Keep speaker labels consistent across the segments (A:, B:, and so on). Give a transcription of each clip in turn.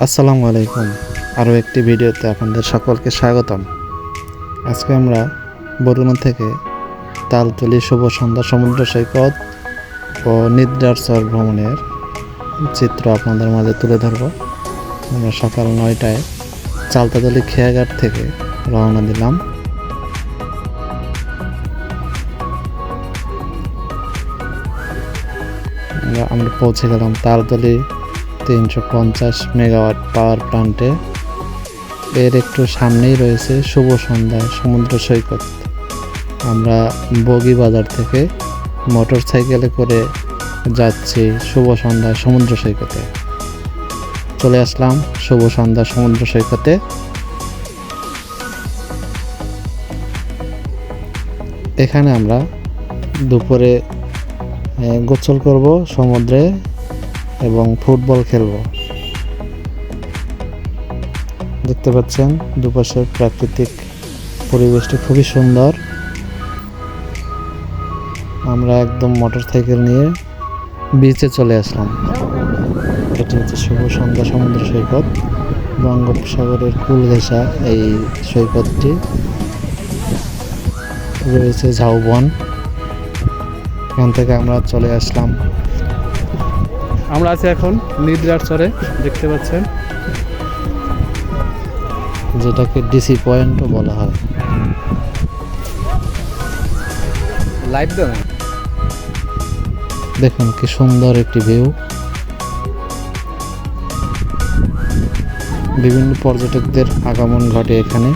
A: আসসালামু আলাইকুম। আরও একটি ভিডিওতে আপনাদের সকলকে স্বাগতম। আজকে আমরা বরুণা থেকে তালতলি শুভ সন্ধ্যা সমুদ্র সৈকত ও নিদ্রার চর ভ্রমণের চিত্র আপনাদের মাঝে তুলে ধরব। আমরা সকাল নয়টায় চালতাতলি খেয়াঘাট থেকে রওনা দিলাম। আমরা- আমরা পৌঁছে গেলাম তালতলি তিনশো পঞ্চাশ মেগাওয়াট পাওয়ার প্লান্টে। এর একটু সামনেই রয়েছে শুভ সন্ধ্যা সমুদ্র সৈকত। আমরা বগি বাজার থেকে মোটর সাইকেলে করে যাচ্ছি শুভ সন্ধ্যা সমুদ্র সৈকতে। চলে আসলাম শুভ সন্ধ্যা সমুদ্র সৈকতে। এখানে আমরা দুপুরে গোসল করব সমুদ্রে। এবং ফুটবল খেলব। দেখতে পাচ্ছেন, দুপাশের প্রাকৃতিক পরিবেশটি খুবই সুন্দর। আমরা একদম মোটর সাইকেল নিয়ে বিচে চলে আসলাম। এটি হচ্ছে শুভ সন্ধ্যা সমুদ্র সৈকত। বঙ্গোপসাগরের কুল ঘেঁষা এই সৈকতটি। রয়েছে ঝাউবন। এখান থেকে আমরা চলে আসলাম
B: আমরা আছি এখন নিদ্রার চরে দেখতে পাচ্ছেন।
A: যেটাকে ডিসি পয়েন্টও বলা হয়।
B: লাইভ দেন?
A: দেখুন কি সুন্দর একটি ভিউ বিভিন্ন পর্যটকদের আগমন ঘটে এখানে।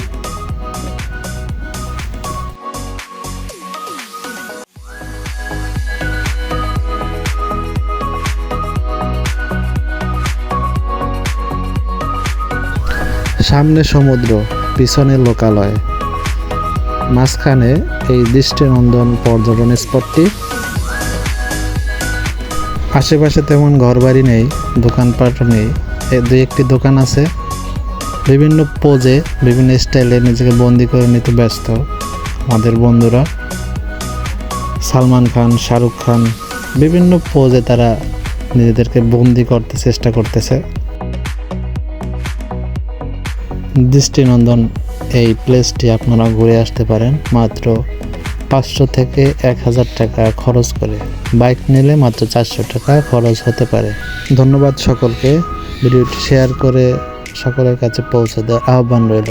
A: সামনে সমুদ্র, পিছনে লোকালয়। মাঝখানে এই দৃষ্টিনন্দন পর্যটন স্পটটি। আশেপাশে তেমন ঘরবাড়ি নেই, দোকানপাটও নেই। এ দুই একটি দোকান আছে। বিভিন্ন পোজে, বিভিন্ন স্টাইলে নিজেকে বন্দি করে নিতে ব্যস্ত। আমাদের বন্ধুরা সালমান খান, শাহরুখ খান, বিভিন্ন পোজে তারা নিজেদেরকে বন্দি করতে চেষ্টা করতেছে। দৃষ্টিনন্দন এই প্লেসটি আপনারা ঘুরে আসতে পারেন মাত্র পাঁচশো থেকে এক হাজার টাকা খরচ করে। বাইক নিলে মাত্র চারশো টাকা খরচ হতে পারে। ধন্যবাদ সকলকে। ভিডিওটি শেয়ার করে সকলের কাছে পৌঁছে দেওয়ার আহ্বান রইল।